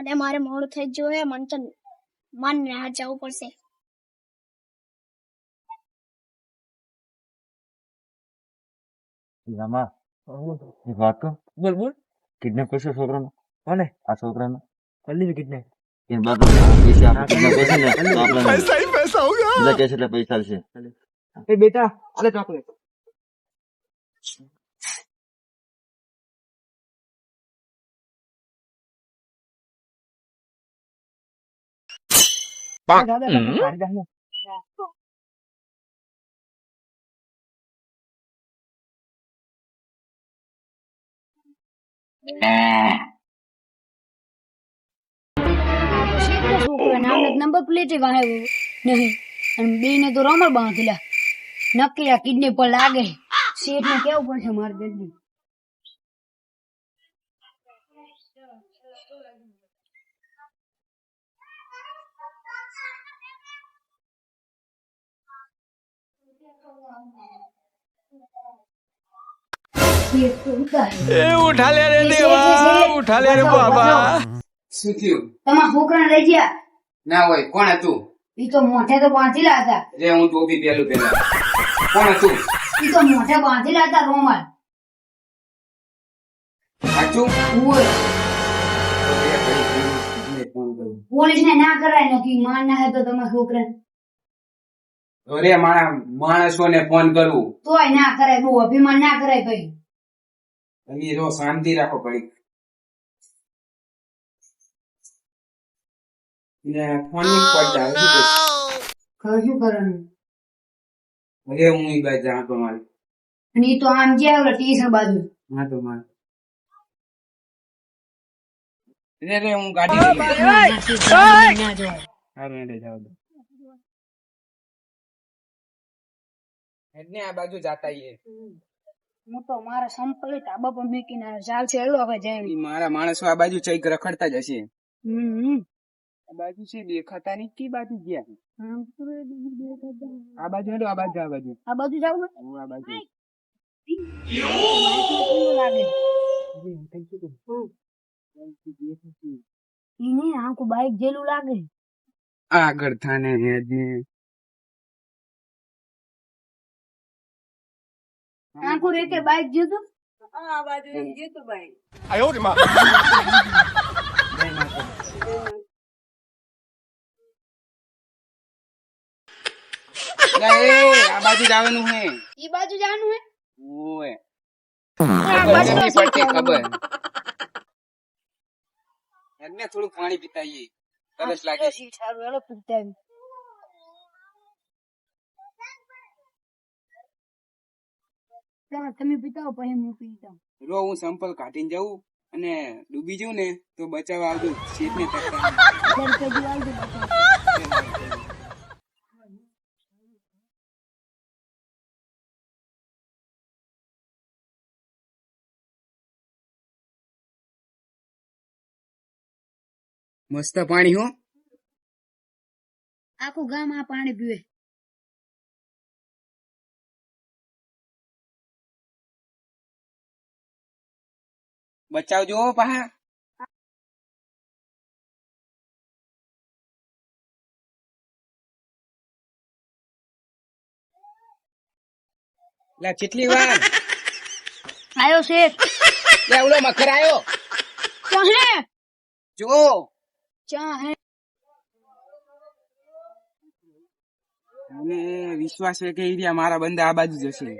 અને મારે મોડું થઈ ગયું હે મન તો મન ને જવું પડશે રામા એક વાત કહું બોલ બોલ કિડનેપ કરશો છોકરાનો કોને આ છોકરાનો કલ્લી કિડનેપ એની બાદ પૈસા આપણે પૈસા આપણે એટલે કે પૈસા છે એ બેટા આલે ચોકલેટ નંબર પ્લેટ વાહે નહીં અને બે ને તો રમણ બાંધેલા નક્કી આ કિડની પર લાગે શેઠ ને કેવું પડશે મારે જલ્દી એ ઉઠા લે રે દેવા ઉઠા લે રે બાબા. શું થયું? તમારા છોકરા લઈ ગયા? ના હોય કોણ હતું? ઈ તો મોઢે તો બાંધેલા હતા. રે હું ટોપી પેલું પેલા કોણ હતું? ઈ તો મોઢે બાંધેલા હતા રોમાલ સાચું? ઓય તો રે ભાઈ, પોલીસને ફોન કરું. પોલીસ ને ના કરાય નક્કી માન ના હે તો તમારા છોકરા તો મારા મારા માણસોને ફોન કરું. તોય ના કરે બહુ અભિમાન ના કરાય કઈ તમે જો શાંતિ રાખો ઘડીક. ને ફોન નહીં પડતા હવે શું ખરું શું કરવાનું? અરે હું ઈ બાજુ જાઉં તો મારે. અને ઈ તો આમ જે ઓલા ટીસર બાજુ. હા તો માર. રે રે હું ગાડી લઈ. ના. હારું હેડે જાઓ હેડને આ બાજુ જાતા હું તો મારા સંપલિત ધાબા પર મેકીને ચાલ છે એલો હવે જઈ મારા માણસો આ બાજુ ચઈક રખડતા જ હશે. હમ. આ બાજુ છે દેખાતા ની કી બાજુ ગયા? આ બાજુ હેડો આ બાજુ આ બાજુ. આ બાજુ જાવ હું આ બાજુ. લાગે? બાઈક જેલું લાગે. આગળ થાને હેડને આખું રેતે બાઈક જેતું? લા, એ, આ બાજુ જવાનું હે. ઈ બાજુ જવાનું હે? ઓય. આ ખબર. બાજુ હેડને થોડું પાણી પીતાઈએ તરસ લાગે તો સીટ હારું, હેલો પીતા આવી. ચાલો, તમે પીતા પછી હું પી દઉં રો હું સંપલ કાઢીને જાઉં અને ડૂબી જઉં ને તો બચાવવા આવજો શેઠ ને. મસ્ત પાણી હો. આખું ગામ આ પાણી પીવે. બચાવજો પા પાહા લા કેટલી વાર આયો શેઠ લે ઓલો મખર આયો ચાહે જો ચાહે મને વિશ્વાસ છે કે ઈ મારા બંદા આ બાજુ જશે.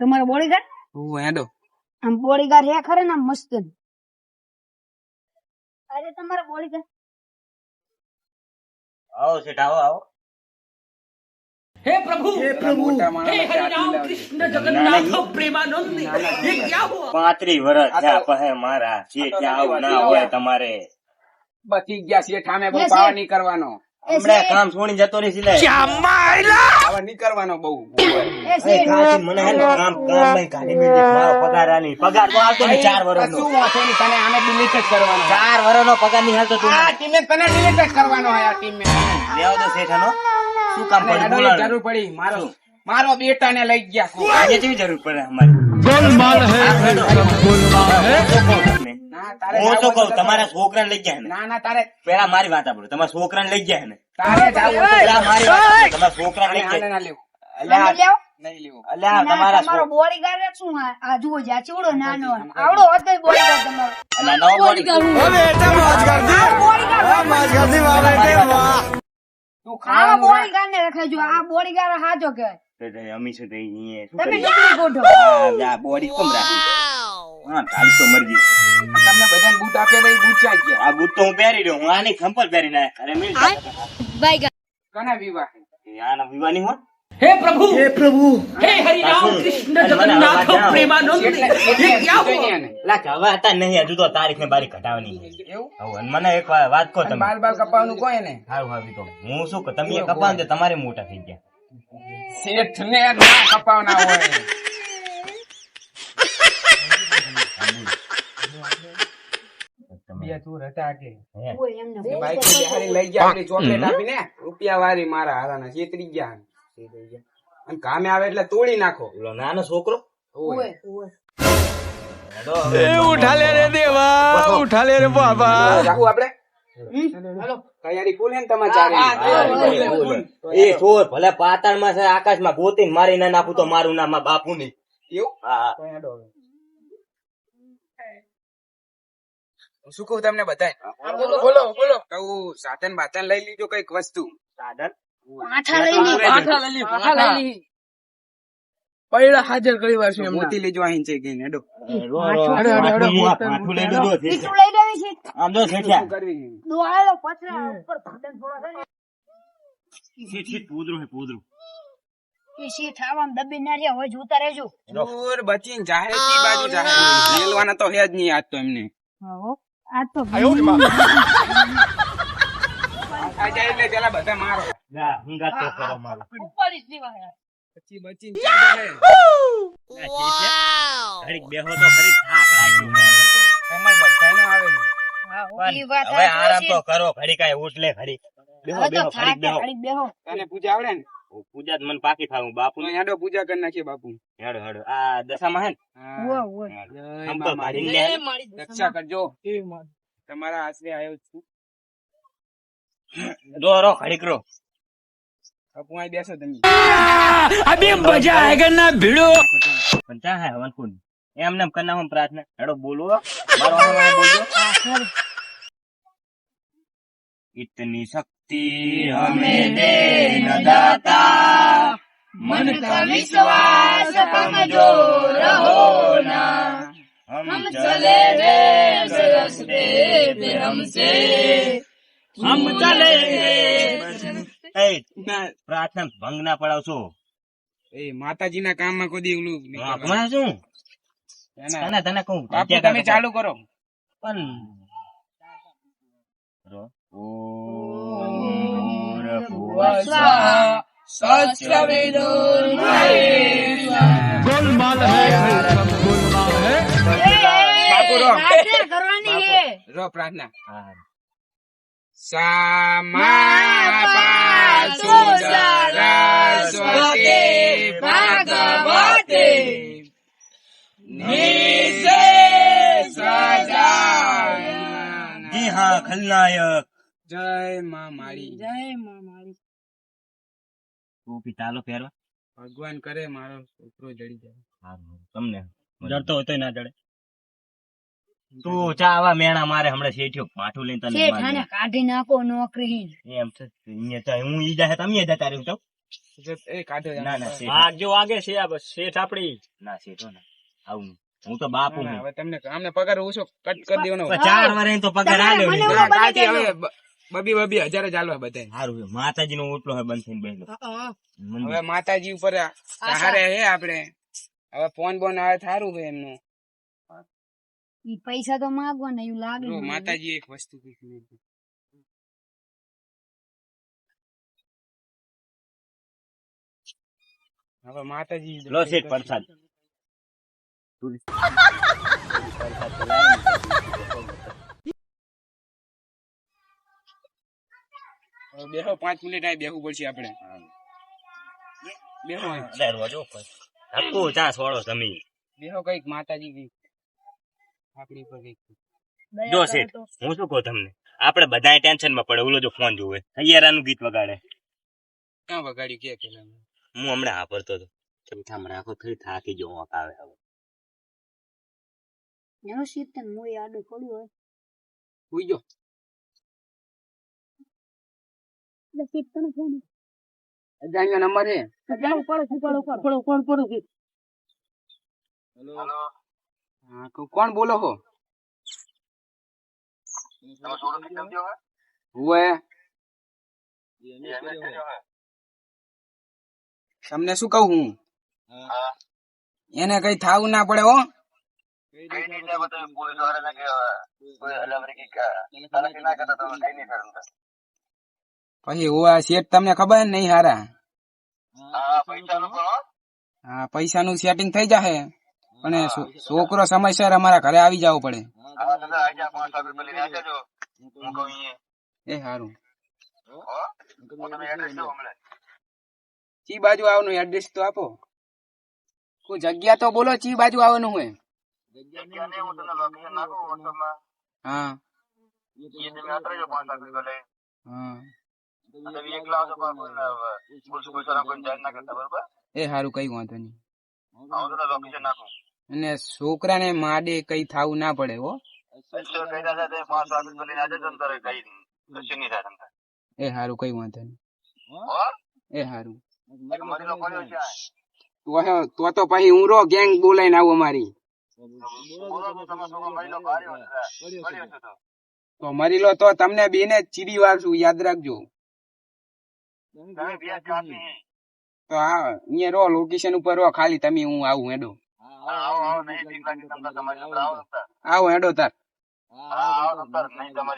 તમારો બોડીગાર્ડ હું હેડો. આમ બોડીગાર હે ખરે ને મસ્ત અરે તમારા બોડીગાર આવો શેઠ આવો આવો. પેલા મોટા માણસ પાંત્રી વર્ષ થયા પહે મારા. શેઠ આવું ના હોય તમારે. બચી ગયા છે ઠામે બહુ પાવા નહીં કરવાનો. હમણાં કામ છોડી જતો રહી સિલાય પાવા નહીં બહુ એ અરે શેઠ કાંઈ મને હે ને કામ કામ નહીં કાઢી. મેલી. મારો પગાર આલી. પગાર તો આવતો નહીં ચાર વર્ષનો કશું વાંધો નહીં તને? આને delete જ કરવાનો. ચાર વર્ષનો પગાર નહીં હાલતો તું. આ ટીમે તને જ કરવાનો હોય આ ટીમે. લેવા દો શેઠ શું કામ પડ્યું? જરૂર પડી. મારો મારો બેટા ને લઈ ગયા આજે કેવી જરૂર પડે અમારે. હું તો કઉ તમારા છોકરા લઈ ગયા ના. ના તારે પેલા મારી વાત આપડે તમારા છોકરા લઈ ગયા ને. તારે તમારા છોકરા લઈ ગયા શું આ જુઓ જ્યાં ચેવડો નાનો તું ખાવા બોડીગાર્ડ ને રખાજો આ બોડીગાર્ડ હાજો કે. તો રમીશું તો અહીંયા શું તમે કેટલી ગોઠો. આ બોડી કોમ રાખી. હા કાલ તો મરજી તમને બધાને બૂટ આપે ભાઈ બૂટ ચા ગયા આ બૂટ તો હું પહેરી રહ્યો હું આની ખંપલ પહેરી ના અરે મિલ બાય કના વિવાહ? આના વિવાહની હો હે પ્રભુ! હે પ્રભુ હે હરિરામ કૃષ્ણ જગન્નાથ પ્રેમાનંદ લા કવા હતા નહીં હજુ તો તારીખ ને બારી ઘટાવાની એવું? મને એક વાત કહો તમે. બાલ બાલ કપાવાનું કોઈ ને? હારું હાવી તો હું શું તમે કપાવ તમારે મોટા થઈ ગયા. શેઠ ને ના કપાવના હોય. બે તું હતા રૂપિયા વાળી મારા હારાના છેતરી ગયા. અને કામે આવે એટલે તોડી નાખો. નાનો છોકરો? ઉઠાલે દેવા ઉઠાલે રે આપડે? તૈયારી ફૂલ ને તમારે. એ ચોર ભલે છે મારી ના નાખું તો મારું નામ બાપુ એવું? શું કહું તમને બધાય બોલો બોલો બોલો. કહું સાધન બાધન લઈ લીધું કંઈક વસ્તુ. સાધન? પાછા લઈ લી પાછા લઈ લી, પાછા લઈ લી. પૈડા હાજર કરી વાર છે મોતી લેજો અહીં છે કે નેડો હું પાછું લઈ લીધું છે. લઈ લેવી છે. આમ જો શેઠિયા. કરવી? દોડાયેલો ઉપર ભાડન થોડા છે ને. શેઠ, શેઠ, પૂદરું છે, એ શેઠ આવામાં દબી ના રહ્યા હોય જોતા રહેજો. ચોર બચીને જાહે કી બાજુ જાહે. મેલવાના તો હે જ નહીં આજ તો એમને. આ તો આ જાય એટલે પેલા બધા મારો. જા, હું ગાતો કરો મારું. ઉપાડીશ દેવા યાર. પછી શેઠિયા. ઘડીક બેહો તો ખરી થાક લાગ્યો તો. એમાંય બધાયનો આવે છે. પણ ઈ વાત હવે આરામ તો કરો ઘડીક આય ઉઠલે ઘડીક. બેહો બેહો ઘડીક બેહો. ઘડીક બેહો. તને પૂજા આવડે ને? પૂજા મને પાકી થાવું બાપુ તો હેડો પૂજા કરી નાખીએ બાપુ. હેડો હેડો. આ દશામાં હે ને. રક્ષા કરજો. તમારા આશરે આવ્યો છું. રો રો ઘડીક રો. બાપુ અહીં બેસો તમે अभी मजा आएगा ना भिड़ो પણ ચા હે હવન કોણ એમ નેમ કરના હું પ્રાર્થના હેડો બોલો મારો હવન બોલજો इतनी शक्ति हमें दे न दाता मन का विश्वास कमजोर होना हम चले रे रस्ते पे हमसे हम चले પ્રાર્થના ભંગ ના પડાવશો એ માતાજીના કામમાં કોઈ દી ઓલું નહીં કરવાનું. તમારે શું એના- તને તને કહું બાપુ તમે ચાલુ કરો પણ રો ઓમ गोलमाल है सब गोलमाल है બાપુ રો પ્રાર્થના કરવાની છે રો સજાનન. જી હા ખલનાયક. જય માં મારી જય મા મારી ટોપી ચાલો પહેરવા ભગવાન કરે મારો છોકરો જડી જાય. હારું, તમને. જડતો હોય તો ના જડે. તું ચા આવા મેણા મારે હમણાં શેઠિયો પાઠું લઈને તને શેઠાને કાઢી નાખો નોકરી એમ છે. અહીંયા તો હું ઈ જાહે તમે જતા રહ્યું તો? એ કાઢો ના ના શેઠ. આગજો આગે છે આ બસ શેઠ આપડી. ના શેઠો ના. આવું હું તો બાપુ હું હવે તમને અમને પગાર ઓછો કટ કરી દેવાનો. ચાર વર્ષ તો પગાર આલ્યો દેજો. હવે બબી બબી હજાર જ હાલવા બધાય. સારું માતાજી નો ઓટલો હોય બંધ થઈને બેઠો હવે માતાજી ઉપર આ સહારે હે આપડે હવે ફોન બોન આવે થારું છે એમનું. પૈસા તો માગવા ને એવું લાગે માતાજી એક વસ્તુ કીધી હવે માતાજી લો શેઠ પ્રસાદ. બેહો પાંચ મિનિટ આ બેહવું પડશે આપણે. બેહો રોજો કોઈ. ચા છોડો તમે બેહો કંઈક માતાજી કંઈક. આપણી પર કંઈક જો શેઠ હું શું કહું તમને આપણે બધાય ટેન્શનમાં પડે ઓલો જો ફોન જોવે હૈયારાનું ગીત વગાડે ક્યાં વગાડ્યું કે પેલા હું હમણાં વાપરતો હતો ચમચા હમણાં આખો ફરી થાકી જો વાંક આવે હવે એનો શીત તને મોય આડો પડ્યો હોય હુઈ ગયો એટલે શીત તને ફોન અજાણ્યો નંબર હે પડો પડો પડો પડો પડો પડો હા કો- કોણ બોલો હો હુએ તમને શું કહું હું એને કઈ થાવું ના પડે હો પછી હું આ શેઠ તમને ખબર ને નહીં હારા હા પૈસા નું સેટિંગ થઈ જાહે પણ છોકરો સમયસર અમારા ઘરે આવી જવો પડે. એ સારું ચી બાજુ આવવાનું એડ્રેસ તો આપો. કોઈ જગ્યા તો બોલો ચી બાજુ આવવાનું હોય. હા હા. એ સારું કઈ વાંધો નહીં. અને છોકરાને માડે કઈ થાવું ના પડે હો. એ હારું કઈ વાંધો નહીં. એ હારું. તો તો તો પછી હું રો ગેંગ બોલાઈને આવું અમારી. તો મરી લો તો તમને બેને ને ચીડી વાગશું યાદ રાખજો. તો હા અહીંયા રો લોકેશન ઉપર રો ખાલી તમે હું આવું હેડો. આવો હેડો તાર.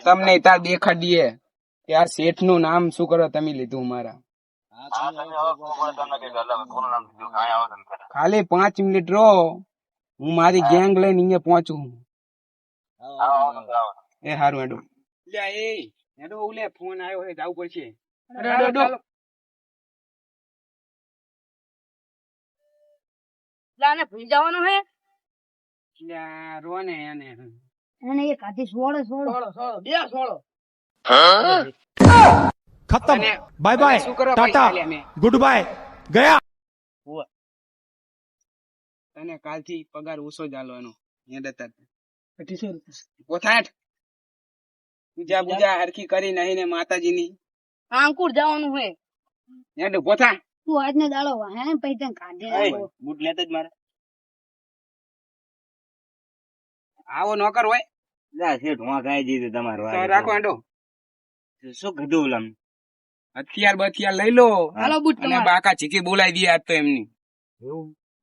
તમને તાર દેખાડીએ કે આ શેઠનું નામ શું કરો તમે લીધું મારા. ખાલી પાંચ મિનિટ રો હું મારી ગેંગ લઈને અહીંયા પહોંચું એ હારું હેડો. લે એ હેડો ઓલે ફોન આવ્યો હે જાવું પડશે. તાને ભૂલી જવાનો હે? રોને એને. એને એક હાથી સોળો સોળો. બે સોળો. ખતમ. Bye bye. Tata. Good bye. ગયા. તને કાલથી પગાર ઓછો ચાલવાનો એ દત્તા અઢીસો ઓથાઠ. પૂજા પૂજા હરખી કરી નહીં ને માતાજીની આંકુર જવાનું હે. એટલે પોથા. તું આજનો દાડો હે? પછી તને કાઢી નાખો. બુટ લેતા જ મારે. આવો નોકર હોય. જા શેઠ હું ગાય દીધું તમારો તો રાખો આંડો. શું કીધું ઓલા હથિયાર બથિયાર લઈ લો. હાલો બુટ અને તમારે. બાકા ચીકી બોલાવી દે આજ તો એમની.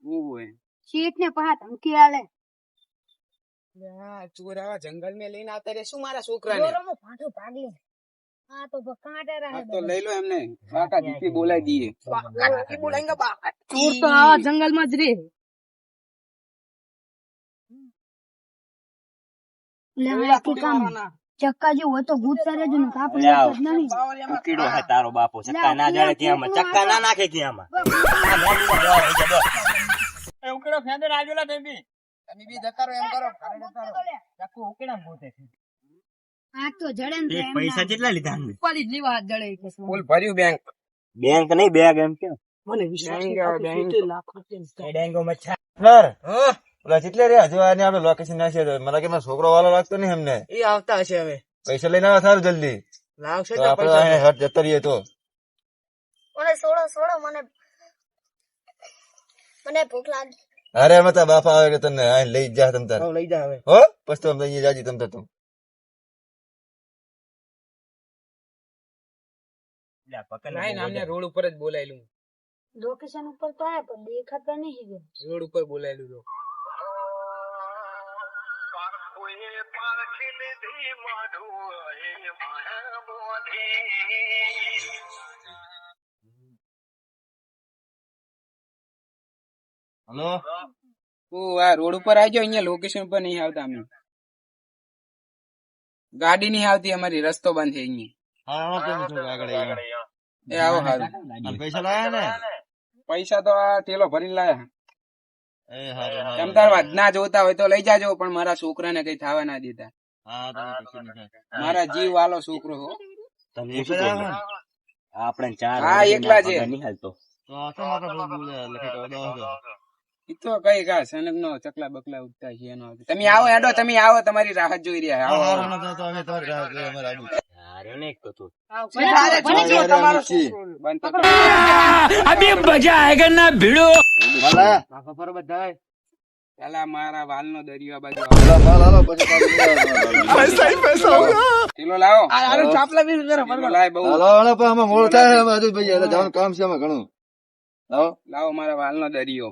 ઓય. શેઠ ને પહા ધમકી આલે. ચોર આવા જંગલ મેં લઈને આવતા રે શું મારા છોકરાને? દોરોમાં ફાંટો ભાગી હા તો કાંટે આ તો લઈ લો એમને બાકા ચીકી બોલાવી દઈએ ચોર તો આવા જંગલમાં જ રે ચક્કા જેવું હોય તો ભૂત કરે જ ને કાપી અરે આવ. નાખે જ નહીં કીડો હે તારો બાપો ચક્કા ના જાડે ક્યાંમાં ચક્કા ના નાખે ક્યાંમાં આ મોઢું માં દવા થઈ જાય, તમે બી જતા રહો એમ કરો આ તો જડે ને પૈસા કેટલા લીધા અમે? લેવા હાથ જડે ભર્યું બેંક બેંક નહીં બેગ એમ કેમ? ડેંગો મચ્છા સર ઓલા કેટલે રે હજુ આને આપણે લોકેશન નાખીએ તો મને કે મારો છોકરો વાલો લાગતો નહીં એમને એ આવતા હશે હવે. પૈસા લઈને આવે સારું જલ્દી. લાવશે તો આપણે હટ જતા રહીએ તો. મને મને ભૂખ લાગી અરે અમે તારા બાપા આવે કે તને? લઈ જા તમ તાર. લઈ જા હવે. હો? પછી તો અમે અહીંયા જાજી તમ તાર તું. નામને રોડ ઉપર જ બોલાયેલું લોકેશન ઉપર તો આયા પણ દેખાતા નહીં રોડ ઉપર બોલાયેલું તો. હલો? ઓ આ રોડ ઉપર આવજો અહીંયા લોકેશન પર નહીં આવતા અમે ગાડી નહીં આવતી અમારી રસ્તો બંધ છે અહીંયા. હા હા કેમ આગળ અહીંયા? એ આવો હારું. પૈસા લાયા ને? પૈસા તો આ ટેલો ભરીને લાયા એ તમ તાર વાત ના જોતા હોય તો લઈ જાજો પણ મારા છોકરાને કઈ થવા ના દેતા. મારા જીવ વાલો છોકરો હો? આપણે ચાર હા, એકલા છે. નહીં હાલતો. તો એ તો કઈ કા સનક નો ચકલા બકલા ઉઠતા છે એનો તમે આવો એડો તમે આવો તમારી રાહત જોઈ રહ્યા આવો અભી મજા આયેગા ના ભીડો ભલા કાકા પેલા મારા વાલ નો દરિયો બાજુ કિલો લાવો ચાપલા બી લાય બહુ હાલો પણ અમે થાય અમે ભાઈ જવાનું કામ છે ઘણું લાવો લાવો મારા વાલ નો દરિયો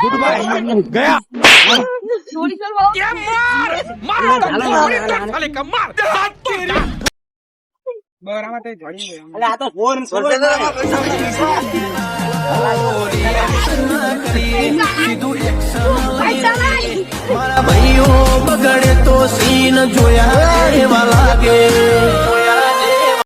ગુડ બાય ગયા. થોડી સર વાવ કે માર! માર તને ખાલી કે માર. હાથ તેરી બરામાં તે જોડી ગયો અલે આ તો ફોન સોરી મારા ભાઈઓ બગડે તો સીન જોયા એવા લાગે